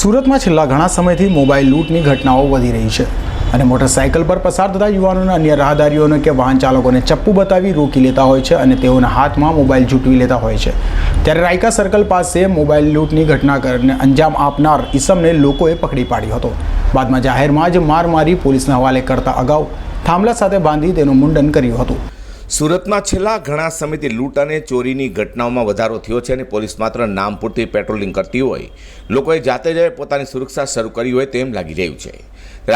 સુરતમાં છેલ્લા ઘણા સમયથી મોબાઈલ લૂંટની ઘટનાઓ વધી રહી છે અને મોટરસાયકલ પર પસાર થતા યુવાનોને અન્ય રાહદારીઓને કે વાહન ચાલકોને ચપ્પુ બતાવી રોકી લેતા હોય છે અને તેઓના હાથમાં મોબાઈલ ઝૂંટવી લેતા હોય છે. ત્યારે રાયકા સર્કલ પાસે મોબાઈલ લૂંટની ઘટના કરીને અંજામ આપનાર ઈસમને લોકોએ પકડી પાડ્યો હતો. બાદમાં જાહેરમાં જ માર મારી પોલીસના હવાલે કરતા અગાઉ થાંભલા સાથે બાંધી તેનું મુંડન કર્યું હતું. સુરતમાં છેલ્લા ઘણા સમયથી લૂંટ અને ચોરીની ઘટનાઓમાં વધારો થયો છે અને પોલીસ માત્ર નામ પૂરતી પેટ્રોલિંગ કરતી હોય, લોકોએ જાતે જ પોતાની સુરક્ષા શરૂ કરી હોય તેમ લાગી રહ્યું છે.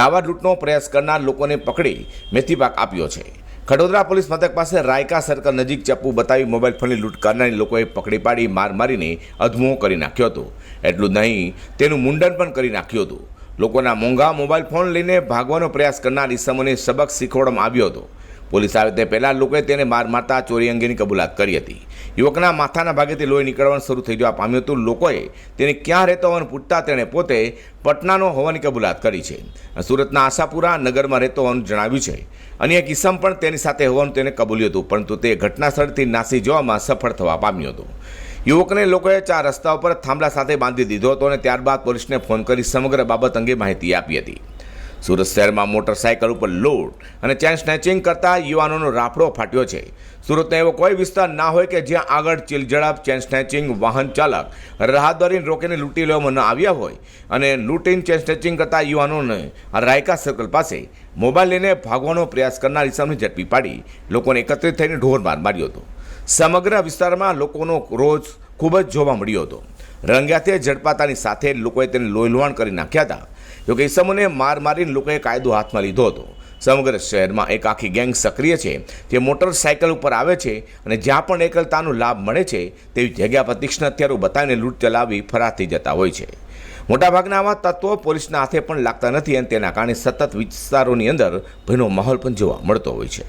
આવા લૂંટનો પ્રયાસ કરનાર લોકોને પકડી મેથીપાક આપ્યો છે. ખડોદરા પોલીસ મથક પાસે રાયકા સર્કલ નજીક ચપ્પુ બતાવી મોબાઈલ ફોનની લૂંટ કરનારી લોકોએ પકડી પાડી માર મારીને અધમો કરી નાખ્યો હતો. એટલું નહીં, તેનું મુંડન પણ કરી નાખ્યું હતું. લોકોના મોંઘા મોબાઈલ ફોન લઈને ભાગવાનો પ્રયાસ કરનાર ઈસમોને સબક શીખવાડવામાં આવ્યો હતો. પોલીસ આવે તે પહેલાં લોકોએ તેને માર મારતા ચોરી અંગેની કબૂલાત કરી હતી. યુવકના માથાના ભાગેથી લોહી નીકળવાનું શરૂ થઈ જવા પામ્યું હતું. લોકોએ તેને ક્યાં રહેતો હોવાનું પૂછતા તેણે પોતે પટનાનો હોવાની કબૂલાત કરી છે. સુરતના આશાપુરા નગરમાં રહેતો હોવાનું જણાવ્યું છે. અને એક કિસ્સમ પણ તેની સાથે હોવાનું તેને કબૂલ્યું હતું, પરંતુ તે ઘટના સ્થળથી નાસી જવામાં સફળ થવા પામ્યો હતો. યુવકને લોકોએ ચાર રસ્તા ઉપર થાંભલા સાથે બાંધી દીધો હતો અને ત્યારબાદ પોલીસને ફોન કરી સમગ્ર બાબત અંગે માહિતી આપી હતી. સુરત શહેરમાં મોટરસાયકલ ઉપર લૂંટ અને ચેન સ્નેચિંગ કરતા યુવાનોનો રાફડો ફાટ્યો છે. સુરતનો એવો કોઈ વિસ્તાર ના હોય કે જ્યાં આગળ ચિલઝડપ ચેન સ્નેચિંગ, વાહન ચાલક રાહદારીને રોકીને લૂંટી લેવામાં ન આવ્યા હોય અને લૂંટીને ચેન સ્નેચિંગ કરતા યુવાનોને રાયકા સર્કલ પાસે મોબાઈલ લઈને ભાગવાનો પ્રયાસ કરનાર ઇસમને ઝડપી પાડી લોકોને એકત્રિત થઈને ઢોર માર માર્યો હતો. સમગ્ર વિસ્તારમાં લોકોનો રોજ ખૂબ જ જોવા મળ્યો હતો. રંગ્યાથી ઝડપાતાની સાથે લોકોએ તેને લોહીલુહાણ કરી નાખ્યા હતા. જોકે ઈસમોને માર મારીને લોકોએ કાયદો હાથમાં લીધો હતો. સમગ્ર શહેરમાં એક આખી ગેંગ સક્રિય છે. જે મોટરસાયકલ ઉપર આવે છે અને જ્યાં પણ એકલતાનો લાભ મળે છે, તેવી જગ્યા પર તીક્ષ્ણ હથિયારો બતાવીને લૂંટ ચલાવી ફરાર થઈ જતા હોય છે. મોટાભાગના આવા તત્વો પોલીસના હાથે પણ લાગતા નથી અને તેના કારણે સતત વિસ્તારોની અંદર ભયનો માહોલ પણ જોવા મળતો હોય છે.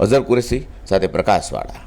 અઝર કુરેશી સાથે પ્રકાશવાળા.